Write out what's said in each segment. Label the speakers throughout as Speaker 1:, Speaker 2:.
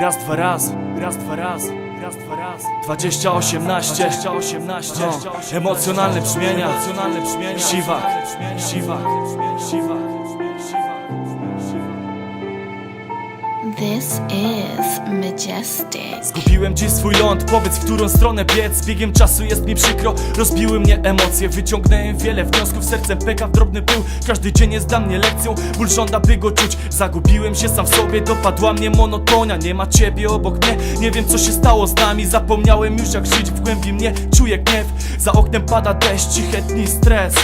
Speaker 1: Raz, dwa raz, raz, dwa raz, raz, dwa raz 2018, 2018 Emocjonalne brzmienia, emocjonalne brzmienia. Siwak, siwak, siwak
Speaker 2: This is majestic.
Speaker 1: Zgubiłem dziś swój ląd, powiedz w którą stronę biec. Z biegiem czasu jest mi przykro, rozbiły mnie emocje. Wyciągnąłem wiele wniosków, sercem. Peka w drobny pył Każdy dzień jest dla mnie lekcją, ból żąda by go czuć. Zagubiłem się sam w sobie, dopadła mnie monotonia. Nie ma ciebie obok mnie, nie wiem co się stało z nami. Zapomniałem już jak żyć, w głębi mnie. Czuję gniew. Za oknem pada deszcz, cichy dni stres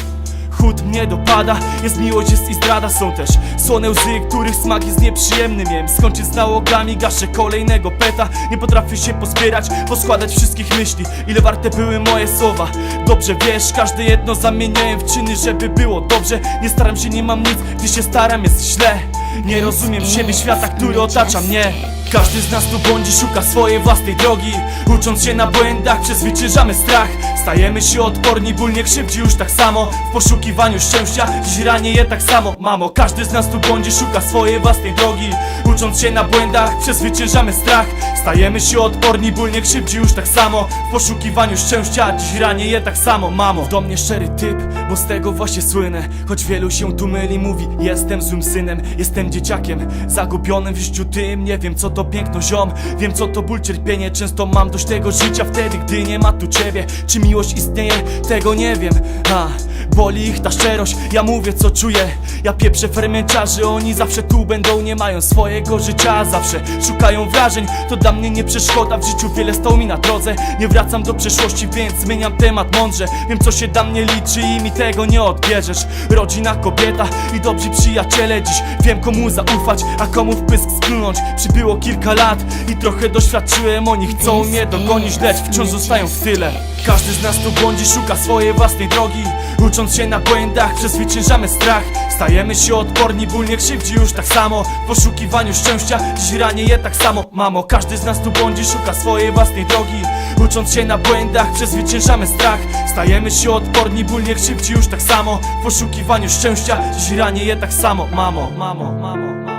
Speaker 1: Chód mnie dopada, jest miłość, jest i zdrada. Są też słone łzy, których smak jest nieprzyjemny. Miałem skończyć z nałogami, gaszę kolejnego peta. Nie potrafię się pozbierać, poskładać wszystkich myśli. Ile warte były moje słowa? Dobrze wiesz, każde jedno zamieniałem w czyny Żeby było dobrze, nie staram się, nie mam nic. Gdy się staram jest źle Nie rozumiem siebie, świata, który otacza mnie. Każdy z nas tu błądzi, szuka swojej własnej drogi. Ucząc się na błędach, przezwyciężamy strach. Stajemy się odporni, ból nie krzywdzi już tak samo. W poszukiwaniu szczęścia, dziś ranie je tak samo. Mamo, każdy z nas tu błądzi, szuka swojej własnej drogi. Ucząc się na błędach, przezwyciężamy strach. Stajemy się odporni, ból nie krzywdzi już tak samo. W poszukiwaniu szczęścia, dziś ranie je tak samo. Mamo, do mnie szczery typ, bo z tego właśnie słynę. Choć wielu się tu myli, mówi Jestem złym synem, jestem dzieciakiem Zagubionym w życiu tym, nie wiem co to piękno ziom. Wiem co to ból, cierpienie, często mam dość tego życia Wtedy, gdy nie ma tu ciebie. Czy miłość istnieje? Tego nie wiem. A, boli ich ta szczerość, ja mówię co czuję. Ja pieprzę fermentarzy, oni zawsze tu będą Nie mają swojego życia, zawsze szukają wrażeń To dla mnie nie przeszkoda, w życiu wiele stał mi na drodze. Nie wracam do przeszłości, więc zmieniam temat mądrze. Wiem co się dla mnie liczy i mi tego nie odbierzesz. Rodzina, kobieta i dobrzy przyjaciele. Dziś wiem komu zaufać, a komu w pysk splunąć. Przybyło kilka lat i trochę doświadczyłem. Oni chcą mnie dogonić, lecz wciąż zostają w tyle. Każdy z nas tu błądzi, szuka swojej własnej drogi Ucząc się na błędach, przezwyciężamy strach. Stajemy się odporni, ból nie krzywdzi już tak samo. W poszukiwaniu szczęścia, dziś ranie je tak samo. Mamo, każdy z nas tu błądzi, szuka swojej własnej drogi. Ucząc się na błędach, przezwyciężamy strach. Stajemy się odporni, ból nie krzywdzi już tak samo. W poszukiwaniu szczęścia, dziś ranie je tak samo. Mamo, mamo, mamo